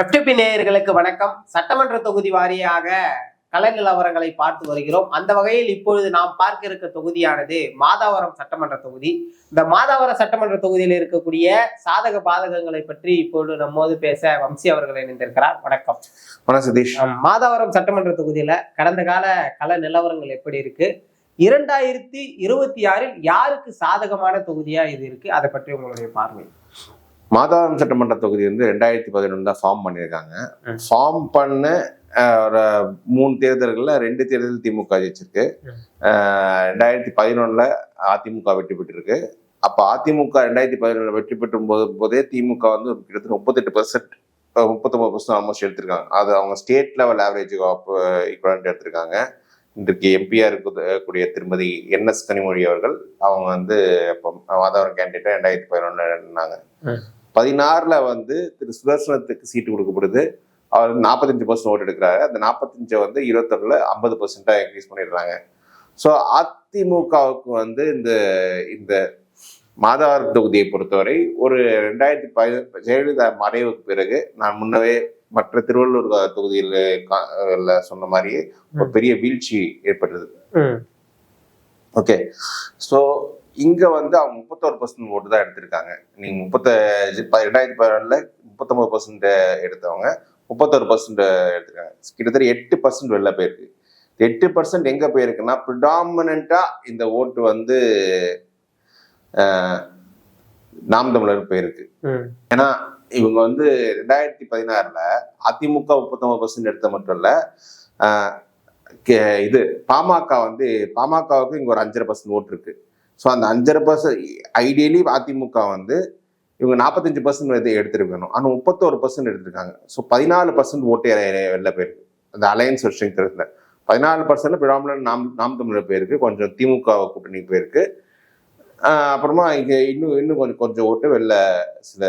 FTP நேயர்களுக்கு வணக்கம். சட்டமன்ற தொகுதி வாரியாக கள நிலவரங்களை பார்த்து வருகிறோம். அந்த வகையில் இப்பொழுது நாம் பார்க்க இருக்க தொகுதியானது மாதாவரம் சட்டமன்ற தொகுதி. இந்த மாதாவரம் சட்டமன்ற தொகுதியில் இருக்கக்கூடிய சாதக பாதகங்களை பற்றி இப்பொழுது நம்மோடு பேச வம்சி அவர்கள் இணைந்திருக்கிறார். வணக்கம். வணக்கம் சதீஷ். மாதாவரம் சட்டமன்ற தொகுதியில கடந்த கால கள நிலவரங்கள் எப்படி இருக்கு? இரண்டாயிரத்தி இருபத்தி ஆறில் யாருக்கு சாதகமான தொகுதியா இது இருக்கு? அதை பற்றி உங்களுடைய பார்வை. மாதாவரம் சட்டமன்ற தொகுதி வந்து ரெண்டாயிரத்தி பதினொன்று தான் ஃபார்ம் பண்ணியிருக்காங்க. ஃபார்ம் பண்ண ஒரு மூணு தேர்தல்களில் ரெண்டு தேர்தல் திமுக ஜெயிச்சிருக்கு. ரெண்டாயிரத்தி பதினொன்றில் அதிமுக வெற்றி பெற்றிருக்கு. அப்போ அதிமுக ரெண்டாயிரத்தி பதினொன்றில் வெற்றி பெற்றும் போது போதே திமுக வந்து கிட்டத்தட்ட முப்பத்தெட்டு பர்சன்ட் முப்பத்தொம்பது பர்சன்ட் ஆல்மோஸ்ட் எடுத்திருக்காங்க. அது அவங்க ஸ்டேட் லெவல் ஆவரேஜ் ஈக்குவலண்ட் எடுத்திருக்காங்க. இன்றைக்கு எம்பியா இருக்கக்கூடிய திருமதி என்எஸ் கனிமொழி அவர்கள் அவங்க வந்து இப்போ மாதவரம் கேண்டிடேட் ரெண்டாயிரத்தி பதினொன்று இருந்தாங்க ம். பதினாறுல வந்து திரு சுதர்சனத்துக்கு சீட்டு கொடுக்கப்படுது. அவர் நாற்பத்தஞ்சு பர்சன்ட் ஓட்டு எடுக்கிறாரு. அந்த நாற்பத்தஞ்சை வந்து இருபத்தொன்னுல ஐம்பது பர்சன்டா இன்க்ரீஸ் பண்ணிடுறாங்க. ஸோ அதிமுகவுக்கு வந்து இந்த இந்த மாதவரம் தொகுதியை பொறுத்தவரை ஒரு ரெண்டாயிரத்தி பதி ஜெயலலிதா மறைவுக்கு பிறகு நான் முன்னவே மற்ற திருவள்ளூர் தொகுதியில் சொன்ன மாதிரியே ஒரு பெரிய வீழ்ச்சி ஏற்பட்டது. ஓகே. ஸோ இங்க வந்து அவங்க முப்பத்தோரு பர்சன்ட் ஓட்டு தான் எடுத்திருக்காங்க. நீங்க முப்பத்த ரெண்டாயிரத்தி பதினாலுல முப்பத்தொன்பது பர்சன்ட் எடுத்தவங்க முப்பத்தோரு பர்சன்ட் எடுத்திருக்காங்க. கிட்டத்தட்ட எட்டு பர்சன்ட் வெளில போயிருக்கு எட்டு பர்சன்ட் எங்க போயிருக்குன்னா ப்ரிடாமினா இந்த ஓட்டு வந்து நாம் தமிழர் போயிருக்கு ஏன்னா இவங்க வந்து ரெண்டாயிரத்தி பதினாறுல அதிமுக முப்பத்தொன்பது பர்சன்ட் எடுத்த மட்டும் இல்லை கே- இது பாமக வந்து பாமகவுக்கு இங்கே ஒரு அஞ்சரை பர்சன்ட் ஓட்டு இருக்கு. ஸோ அந்த அஞ்சரை பர்சன்ட் ஐடியலி அதிமுக வந்து இவங்க நாற்பத்தஞ்சு பர்சன்ட் இதை எடுத்திருக்கணும். ஆனால் முப்பத்தோரு பர்சன்ட் எடுத்திருக்காங்க. ஸோ பதினாலு பர்சன்ட் ஓட்டு வெளில போயிருக்கு அந்த அலையன்ஸ் ஸ்ட்ரென்த் இருக்குல்ல. பதினாலு பர்சன்ட்ல பிராமணன் நாம் நாம் தமிழர் போயிருக்கு கொஞ்சம் திமுக கூட்டணி போயிருக்கு அப்புறமா இங்கே இன்னும் இன்னும் கொஞ்சம் கொஞ்சம் ஓட்டு வெளில சில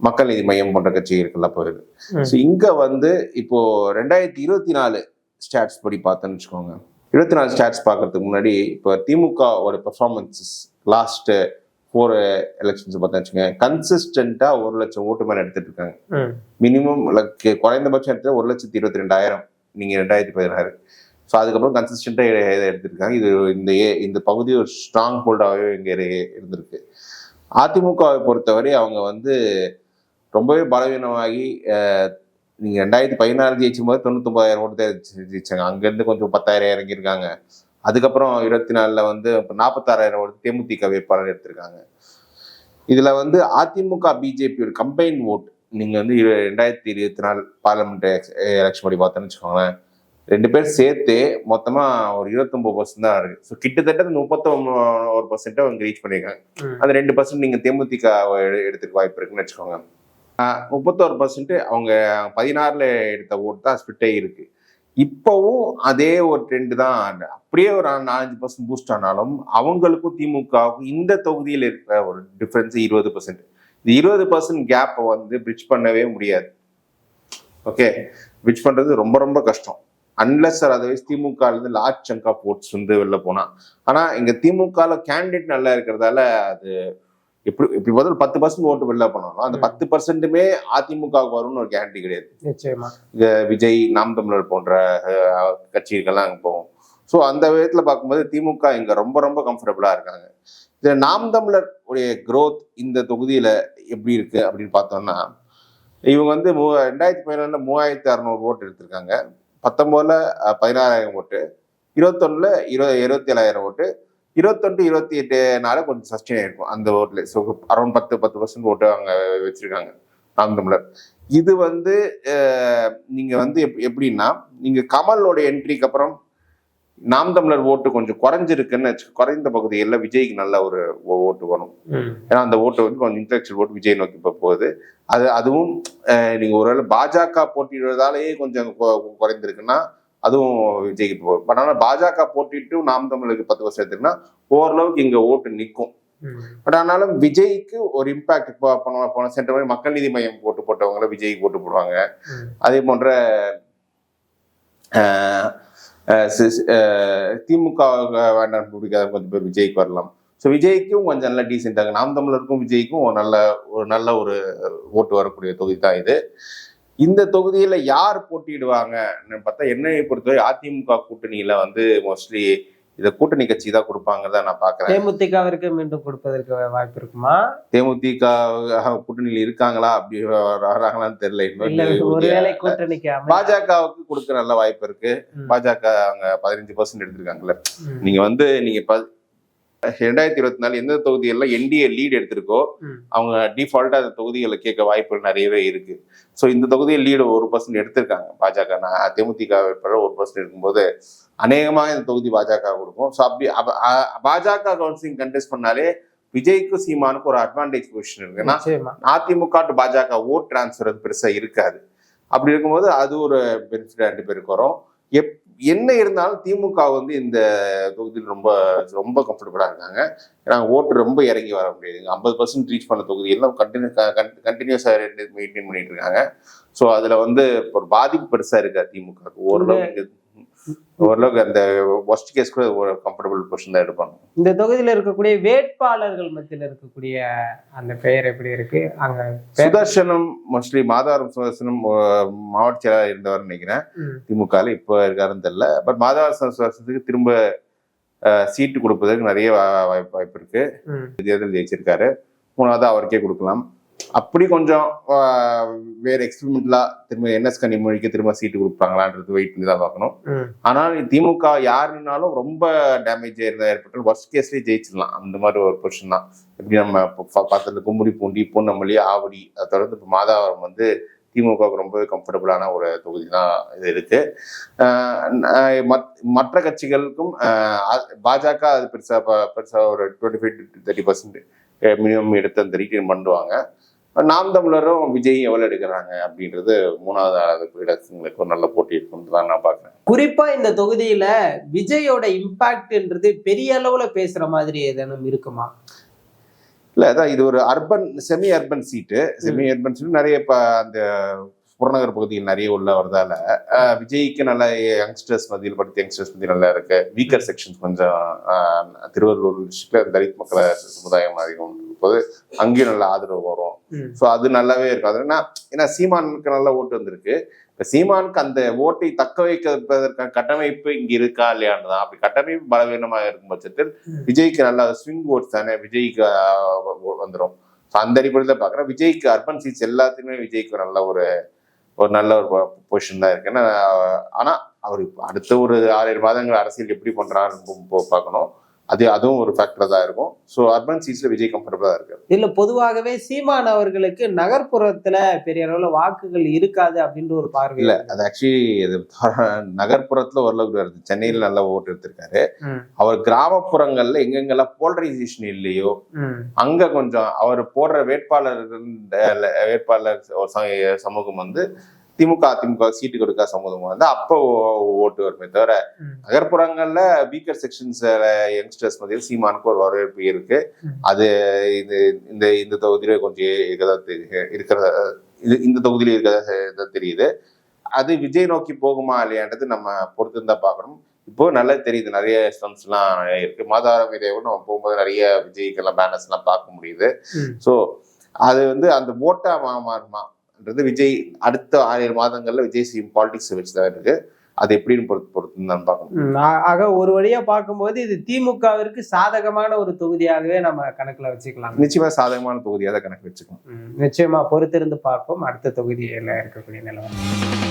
மக்கள் நீதி மையம் போன்ற கட்சிகளுக்கெல்லாம் ம். ஸோ இங்க வந்து இப்போ ரெண்டாயிரத்தி இருபத்தி நாலு ஸ்டாட்ஸ் படி பார்த்தோன்னு வச்சுக்கோங்க. இருபத்தி நாலு ஸ்டாட்ஸ் பார்க்கறதுக்கு முன்னாடி இப்போ திமுகவோட பெர்ஃபார்மன்ஸஸ் லாஸ்ட் ஃபோர் எலெக்ஷன்ஸ் பார்த்தா வச்சுக்கோங்க. கன்சிஸ்டண்டா ஒரு லட்சம் ஓட்டு மேலே எடுத்துட்டு இருக்காங்க. மினிமம் குறைந்தபட்சம் எடுத்து ஒரு லட்சத்தி இருபத்தி ரெண்டாயிரம் நீங்க ரெண்டாயிரத்தி பதினாறு. ஸோ அதுக்கப்புறம் கன்சிஸ்டண்டாக எடுத்திருக்காங்க இது இந்த ஏ- இந்த பகுதி ஒரு ஸ்ட்ராங் ஹோல்டாகவே இங்கே இருந்திருக்கு. அதிமுகவை பொறுத்தவரை அவங்க வந்து ரொம்பவே பலவீனமாகி அஹ், நீங்க ரெண்டாயிரத்தி பதினாறு ஜெயிச்சும் போது தொண்ணூத்தொம்பதாயிரம் ஓட்டு தான் ஜெயிச்சாங்க. அங்கேருந்து கொஞ்சம் பத்தாயிரம் இறங்கியிருக்காங்க. அதுக்கப்புறம் இருபத்தி நாலுல வந்து இப்போ நாற்பத்தாறாயிரம் ஓட்டு தேமுதிக வேட்பாளர் எடுத்திருக்காங்க. இதுல வந்து அதிமுக பிஜேபி ஒரு கம்பைன் ஓட் நீங்க வந்து இரு- ரெண்டாயிரத்தி இருபத்தி நாலு பார்லிமெண்ட் எலெக்ஷன் படி பார்த்தோன்னு வச்சுக்கோங்களேன். ரெண்டு பேர் சேர்த்து மொத்தமா ஒரு இருபத்தொன்பது பர்சன்ட் தான் இருக்கு. ஸோ கிட்டத்தட்ட முப்பத்தொன்னு பர்சன்ட் அவங்க ரீச் பண்ணியிருக்காங்க. அந்த ரெண்டு பர்சன்ட் நீங்க தேமுதிக எடு- எடுத்துக்க வாய்ப்பு இருக்குன்னு வச்சுக்கோங்க. முப்பத்தோரு பர்சன்ட்டு அவங்க பதினாறில் எடுத்த ஓட்டு தான் ஸ்பிட்டே இருக்குது இப்போவும் அதே ஒரு ட்ரெண்டு தான். அப்படியே ஒரு நாலஞ்சு பர்சன்ட் பூஸ்ட் ஆனாலும் அவங்களுக்கும் திமுகவுக்கும் இந்த தொகுதியில் இருக்கிற ஒரு டிஃப்ரென்ஸு இருபது பர்சன்ட் இந்த இருபது பர்சன்ட் கேப்பை வந்து பிரிட்ஜ் பண்ணவே முடியாது. ஓகே பிரிட்ஜ் பண்ணுறது ரொம்ப ரொம்ப கஷ்டம். அன்லஸ் சார் அதர்வைஸ் திமுகலேருந்து லார்ஜ் சங்க் ஆஃப் ஓட்ஸ் வந்து வெளில போனால் ஆனால் இங்கே திமுகவில் கேண்டிடேட் நல்லா இருக்கிறதால அது எப்படி இப்படி முதல்ல பத்து பர்சன்ட் ஓட்டு வெளில போனாலும் அந்த. பத்து பர்சன்ட்டுமே அதிமுகவுக்கு வரும்னு ஒரு கேரண்டி கிடையாது. நிச்சயமா. விஜய் நாம் தமிழர் போன்ற கட்சிகள்லாம் அங்கே போகும். ஸோ அந்த விதத்துல பார்க்கும்போது திமுக இங்க ரொம்ப ரொம்ப கம்ஃபர்டபுளா இருக்காங்க. இதுல நாம் தமிழர் உடைய growth இந்த தொகுதியில எப்படி இருக்கு அப்படின்னு பார்த்தோம்னா இவங்க வந்து மூ ரெண்டாயிரத்தி பதினொன்றுல மூவாயிரத்தி அறநூறு ஓட்டு எடுத்திருக்காங்க. பத்தொன்பதுல அஹ், பதினாறாயிரம் ஓட்டு. இருபத்தொன்னுல இரு இருபத்தி ஏழாயிரம் ஓட்டு. இருபத்தொன்று இருபத்தி எட்டு நாள கொஞ்சம் சஸ்டெயின் ஆயிருக்கும். அந்த ஓட்டுல ஸோ அரௌண்ட் பத்து பத்து பர்சன்ட் ஓட்டு அவங்க வச்சிருக்காங்க. நாம் தமிழர் இது வந்து அஹ், நீங்க வந்து எப்- எப்படின்னா நீங்க கமலோட என்ட்ரிக்கு அப்புறம் நாம் தமிழர் ஓட்டு கொஞ்சம் குறைஞ்சிருக்குன்னு வச்சு குறைந்த பகுதிகளில் விஜய்க்கு நல்ல ஒரு ஓட்டு வரும் ஏன்னா அந்த ஓட்டு வந்து கொஞ்சம் இன்டெலெக்சுவல் ஓட்டு விஜய் நோக்கி இப்போ போகுது. அது அதுவும் அஹ், நீங்க ஒருவேளை பாஜக போட்டியிடுறதாலேயே கொஞ்சம் குறைந்திருக்குன்னா அதுவும் விஜய்க்கு போகும் பட் ஆனால் பாஜக போட்டிட்டு நாம் தமிழுக்கு பத்து வருஷம் எடுத்துக்குன்னா ஓரளவுக்கு இங்க ஓட்டு நிற்கும் பட் ஆனாலும் விஜய்க்கு ஒரு இம்பாக்ட் இப்போ போன போன சென்ற மாதிரி மக்கள் நீதி மையம் போட்டு போட்டவங்கள விஜய்க்கு போட்டு போடுவாங்க. அதே போன்ற திமுக வேண்டாம் பிடிக்காத கொஞ்சம் பேர் விஜய்க்கு வரலாம். ஸோ விஜய்க்கும் கொஞ்சம் நல்ல டீசெண்டாக நாம் தமிழருக்கும் விஜய்க்கும் நல்ல ஒரு நல்ல ஒரு ஓட்டு வரக்கூடிய தொகுதி தான் இது. இந்த தொகுதியில யார் போட்டியிடுவாங்கன்னு பார்த்தா என்னை பொறுத்தவரை அதிமுக கூட்டணியில வந்து மோஸ்ட்லி இத கூட்டணி கட்சி தான் கொடுப்பாங்கன்னு தான் நான் பாக்குறேன் தேமுதிகவிற்கு மீண்டும் கொடுப்பதற்கு வாய்ப்பு இருக்குமா? தேமுதிக கூட்டணியில் இருக்காங்களா? அப்படி வராங்களான்னு தெரியல. பாஜகவுக்கு கொடுக்க நல்ல வாய்ப்பு இருக்கு. பாஜக அவங்க பதினஞ்சு பர்சன்ட் எடுத்திருக்காங்கல்ல. நீங்க வந்து நீங்க ரெண்டாயிரத்தி இருபத்தி நாலு எந்த தொகுதியெல்லாம் என்டிஏ லீட் எடுத்திருக்கோ. அவங்க டிஃபால்ட்டா அந்த தொகுதிகளை கேட்க வாய்ப்புகள் நிறையவே இருக்கு. ஸோ இந்த தொகுதியில் லீடு ஒரு பர்சன்ட் எடுத்திருக்காங்க பாஜக. நான் தேமுதிக வேட்பாளர் ஒரு பர்சன்ட் இருக்கும்போது அநேகமாக இந்த தொகுதி பாஜக கொடுக்கும். ஸோ அப்படி பாஜக கவுன்சிலிங் கண்டெஸ்ட் பண்ணாலே விஜய்க்கும் சீமானுக்கும் ஒரு அட்வான்டேஜ் பொசிஷன் இருக்கு. ஏன்னா ADMK to BJP vote transfer அது பெருசா இருக்காது. அப்படி இருக்கும்போது அது ஒரு பெனிஃபிட் ரெண்டு பேருக்கு வரும். எப் என்ன இருந்தாலும் திமுக வந்து இந்த தொகுதியில் ரொம்ப ரொம்ப கம்ஃபர்டபுளாக இருக்காங்க. ஏன்னா ஓட்டு ரொம்ப இறங்கி வர முடியாது. ஐம்பது பர்சன்ட் ரீச் பண்ண தொகுதி எல்லாம் கண்டினியூ கண்டினியூஸாக மெயின்டைன் பண்ணிட்டு இருக்காங்க. ஸோ அதுல வந்து ஒரு பாதிப்பு பெருசா இருக்கா திமுக ஓரளவுக்கு ஓரளவுக்கு அந்த ஒஸ்ட் கேஸ் கூட ஒரு கம்ஃபர்டபுள் பொசிஷன் தான் எடுப்பாங்க. இந்த தொகுதியில இருக்கக்கூடிய வேட்பாளர்கள் மத்தியில இருக்கக்கூடிய அந்த பெயர் எப்படி இருக்கு? அங்க சுதர்சனம் மோஸ்ட்லி மாதவரம் சுதர்சனம் மாவட்ட செயலாளர் இருந்தவர் நினைக்கிறேன். ம். திமுகல இப்போ இருக்காருன்னு தெரியல. பட் மாதவரம் சுதர்சனத்துக்கு திரும்ப சீட்டு கொடுப்பதற்கு நிறைய வாய்ப்பு வாய்ப்பு இருக்கு. தேர்தல் ஜெயிச்சிருக்காரு. மூணாவது அவருக்கே கொடுக்கலாம். அப்படி கொஞ்சம் வேற எக்ஸ்பெரிமெண்ட்லா திரும்ப என்எஸ் கனிமொழிக்கு திரும்ப சீட்டு கொடுப்பாங்களான்றது வெயிட் பண்ணி தான் பார்க்கணும். ஆனால் திமுக யாருனாலும் ரொம்ப டேமேஜ் ஏற்பட்டால் ஒர்ஸ்ட் கேஸ்லயே ஜெயிச்சிடலாம். அந்த மாதிரி ஒரு பொசிஷன் தான். எப்படி நம்ம பார்த்ததுல கும்முடி பூண்டி பூந்தமல்லி ஆவடி அதை தொடர்ந்து இப்போ மாதாவரம் வந்து திமுகவுக்கு ரொம்பவே கம்ஃபர்டபுளான ஒரு தொகுதி தான் இது இருக்கு. மற்ற கட்சிகளுக்கும் பாஜக அது பெருசா பெருசா ஒரு twenty five thirty percent minimum எடுத்து அந்த ரீட்டைன் பண்ணுவாங்க. நாம் தமிழரும் விஜய் எவ்வளவு எடுக்கிறாங்க அப்படின்றது மூணாவது இடங்களுக்கு ஒரு நல்ல போட்டி இருக்கும்னு தான் நான் பார்க்குறேன். குறிப்பா இந்த தொகுதியில விஜயோட இம்பாக்ட்ன்றது பெரிய அளவுல பேசுற மாதிரி ஏதேனும் இருக்குமா? இல்ல அதான் இது ஒரு urban semi urban seat semi urban seat நிறைய இப்ப அந்த புறநகர் பகுதியில் நிறைய உள்ள வரதால விஜய்க்கு நல்ல யங்ஸ்டர்ஸ் மத்தியில் படித்த யங்ஸ்டர்ஸ் மத்தியில் நல்லா இருக்கு. வீக்கர் செக்ஷன்ஸ் கொஞ்சம் திருவள்ளூர் டிஸ்ட்ரிக்ட்ல தலித் மக்கள் சமுதாயம் அதிகம் போது அங்கேயும் நல்ல ஆதரவு வரும். ஸோ அது நல்லாவே இருக்கும். அது என்ன ஏன்னா சீமானுக்கு நல்ல ஓட்டு வந்திருக்கு. இப்ப சீமானுக்கு அந்த ஓட்டை தக்க வைப்பதற்கான கட்டமைப்பு இங்க இருக்கா இல்லையான்னு தான் அப்படி கட்டமைப்பு பலவீனமாக இருக்கும் பட்சத்தில். விஜய்க்கு நல்ல ஸ்விங் ஓட்ஸ் தானே விஜய்க்கு வந்துடும் அந்த அடிப்படையில் பார்க்குறேன் விஜய்க்கு அர்பன் சீட்ஸ் எல்லாத்துக்குமே விஜய்க்கு நல்ல ஒரு ஒரு நல்ல ஒரு பொசிஷன் தான் இருக்கு. ஏன்னா ஆனா அவர் அடுத்த ஒரு ஆறு மாதங்கள் அரசியல் எப்படி பண்றாருன்னு பார்க்கணும். அது அதுவும் ஒரு ஃபேக்டர் தான் இருக்கும். ஸோ அர்பன் சீட்ஸ்ல விஜய் கம்ஃபர்டபுளா இருக்கு இதுல பொதுவாகவே சீமான் அவர்களுக்கு நகர்ப்புறத்துல பெரிய அளவுல வாக்குகள் இருக்காது அப்படின்ற ஒரு பார்வை. இல்ல அது ஆக்சுவலி இது நகர்ப்புறத்துல ஓரளவுக்கு வருது. சென்னையில் நல்ல ஓட்டு எடுத்திருக்காரு. அவர் கிராமப்புறங்கள்ல எங்கெங்கெல்லாம் போலரைசேஷன் இல்லையோ. அங்க கொஞ்சம் அவர் போடுற வேட்பாளர்கள் வேட்பாளர் ச- சமூகம் வந்து திமுக அதிமுக சீட்டு கொடுக்க சமூகம் வந்து அப்போ ஓட்டு வருமே தவிர. நகர்ப்புறங்கள்ல வீக்கர் செக்ஷன்ஸ் யங்ஸ்டர்ஸ் மத்தியில் சீமானுக்கு ஒரு வரவேற்பு இருக்கு. அது இது இந்த இந்த தொகுதியில கொஞ்சம் இருக்கதா இருக்கிறத இது இந்த தொகுதியில இருக்கிறதா தெரியுது அது விஜய் நோக்கி போகுமா இல்லையான்றது நம்ம பொறுத்து தான் பார்க்கணும் இப்போ நல்லா தெரியுது நிறைய ஸ்டம்ஸ் எல்லாம் நிறைய இருக்கு மாதாரம் இதேவும் நம்ம போகும்போது நிறைய விஜய்க்கெல்லாம் பேனர்ஸ் எல்லாம் பார்க்க முடியுது. ஸோ அது வந்து அந்த ஓட்டா மா- மாறுமான்றது விஜய் அடுத்த ஆறு ஏழு மாதங்கள்ல விஜய் சி பாலிடிக்ஸ் வச்சு தான் இருக்கு. அது எப்படின்னு பொறுத்து பொறுத்து பார்க்கணும். ஆக ஒரு வழியா பார்க்கும்போது இது திமுகவிற்கு சாதகமான ஒரு தொகுதியாகவே நம்ம கணக்குல வச்சுக்கலாம் நிச்சயமா சாதகமான தொகுதியாக கணக்கு வச்சுக்கணும். ம், நிச்சயமா பொறுத்திருந்து பார்ப்போம். அடுத்த தொகுதியில இருக்கக்கூடிய நிலவரம்.